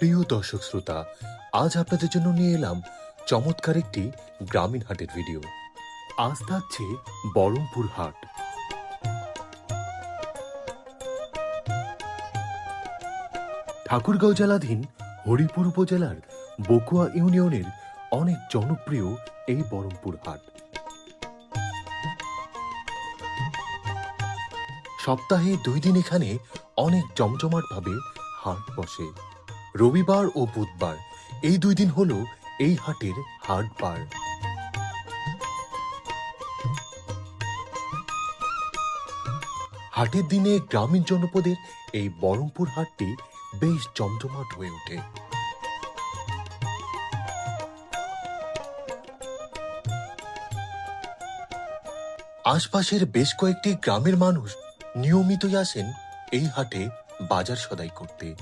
প্রিয় দর্শক শ্রোতা, আজ আপনাদের জন্য নিয়ে এলাম চমৎকার একটি গ্রামীণ হাটের ভিডিও। আজ থাকছে বরমপুর হাট। ঠাকুরগাঁও জেলাধীন হরিপুর উপজেলার বকুয়া ইউনিয়নের অনেক জনপ্রিয় এই বরমপুর হাট। সপ্তাহে দুই দিন এখানে অনেক জমজমাটভাবে হাট বসে। রবিবার ও বুধবার। এই দুই দিন হলো এই হাটের হাট হাটবার হাটের দিনে গ্রামীণ জনপদের এই বরমপুর হাটটি বেশ জমজমাট হয়ে ওঠে। আশপাশের বেশ কয়েকটি গ্রামের মানুষ নিয়মিতই আসেন এই হাটে বাজার সদাই করতে।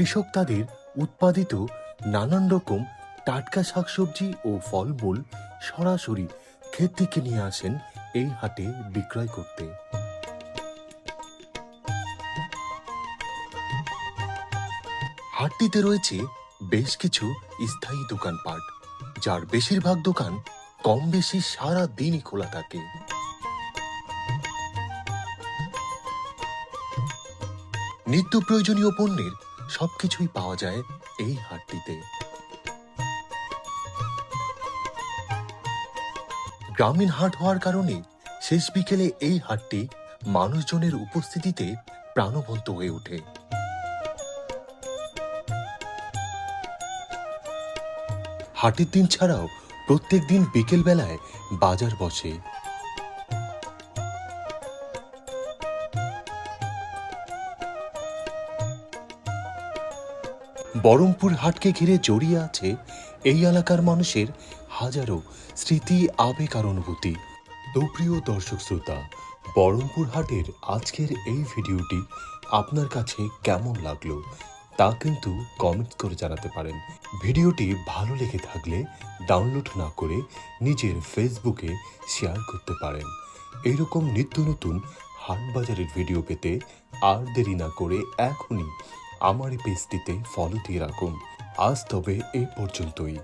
কৃষক তাদের উৎপাদিত নানান রকম টাটকা শাকসবজি ও ফলমূল সরাসরি ক্ষেত থেকে নিয়ে আসেন এই হাটে বিক্রয় করতে। হাটটিতে রয়েছে বেশ কিছু স্থায়ী দোকানপাট, যার বেশিরভাগ দোকান কম বেশি সারা দিনই খোলা থাকে। নিত্য প্রয়োজনীয় পণ্যের সবকিছুই পাওয়া যায় এই হাটটিতে। গ্রামীণ হাট হওয়ার কারণে শেষ বিকেলে এই হাটটি মানুষজনের উপস্থিতিতে প্রাণবন্ত হয়ে ওঠে। হাটের দিন ছাড়াও প্রত্যেক দিন বিকেল বেলায় বাজার বসে। বরমপুর হাটকে ঘিরে জড়িয়ে আছে এই এলাকার মানুষের হাজারো স্মৃতি, আবেগ আর অনুভূতি। তো প্রিয় দর্শক শ্রোতা, বরমপুর হাটের আজকের এই ভিডিওটি আপনার কাছে কেমন লাগল তা কিন্তু কমেন্ট করে জানাতে পারেন। ভিডিওটি ভালো লেগে থাকলে ডাউনলোড না করে নিজের ফেসবুকে শেয়ার করতে পারেন। এইরকম নিত্য নতুন হাট বাজারের ভিডিও পেতে আর দেরি না করে এখনই আমার এই পেজটিতে ফলো দিয়ে রাখুন। আজ তবে এই পর্যন্তই।